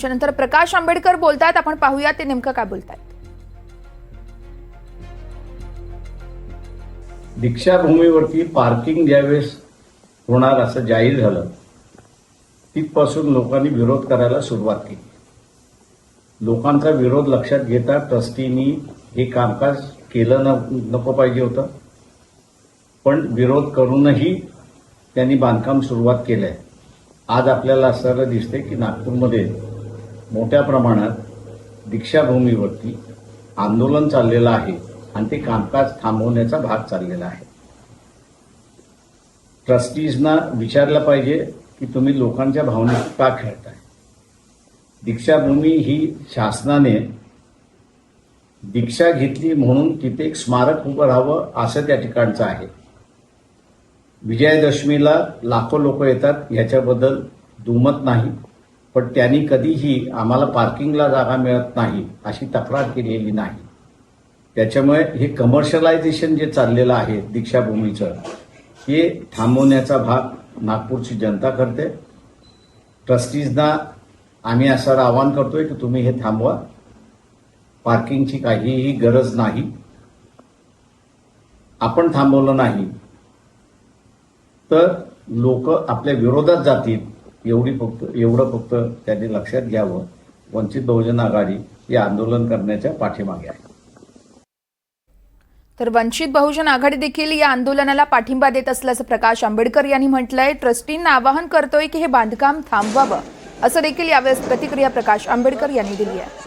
त्यानंतर प्रकाश आंबेडकर बोलतायत. आपण पाहूया ते नेमकं काय बोलतायत. दीक्षाभूमीवरती पार्किंग ज्यावेळेस होणार असं जाहीर झालं तिथपासून लोकांनी विरोध करायला सुरुवात केली. लोकांचा विरोध लक्षात घेता ट्रस्टीनी हे कामकाज केलं न नको पाहिजे होतं. पण विरोध करूनही त्यांनी बांधकाम सुरुवात केलं आहे आज आपल्याला असं दिसते की नागपूरमध्ये मोठ्या प्रमाणात दीक्षाभूमीवरती आंदोलन चाललेलं आहे आणि ते कामकाज थांबवण्याचा भाग चाललेला आहे. ट्रस्टीजना विचारलं पाहिजे की तुम्ही लोकांच्या भावनेशी का खेळताय? दीक्षाभूमी ही शासनाने दीक्षा घेतली म्हणून तिथे एक स्मारक उभं राहावं असं त्या ठिकाणचं आहे. विजयादशमीला लाखो लोक येतात ह्याच्याबद्दल दुमत नाही. पण त्यांनी कधीही आम्हाला पार्किंगला जागा मिळत नाही अशी तक्रार केलेली नाही. त्याच्यामुळे हे कमर्शलायझेशन जे चाललेलं आहे दीक्षाभूमीचं हे थांबवण्याचा भाग नागपूरची जनता करते. ट्रस्टीजना आम्ही असं आवाहन करतोय की तुम्ही हे थांबवा. पार्किंगची काहीही गरज नाही. आपण थांबवलं नाही. तर लोक आपल्या विरोधात जातील. एवढी फक्त एवढं फक्त त्यांनी लक्षात घ्यावं. वंचित बहुजन आघाडी हे आंदोलन करण्याच्या पाठीमागे आहे. तर वंचित बहुजन आघाडी देखील या आंदोलनाला पाठिंबा देत असल्याचं प्रकाश आंबेडकर यांनी म्हटलंय. ट्रस्टींना आवाहन करतोय की हे बांधकाम थांबवावं. असं देखील यावेळेस प्रतिक्रिया प्रकाश आंबेडकर यांनी दिली आहे.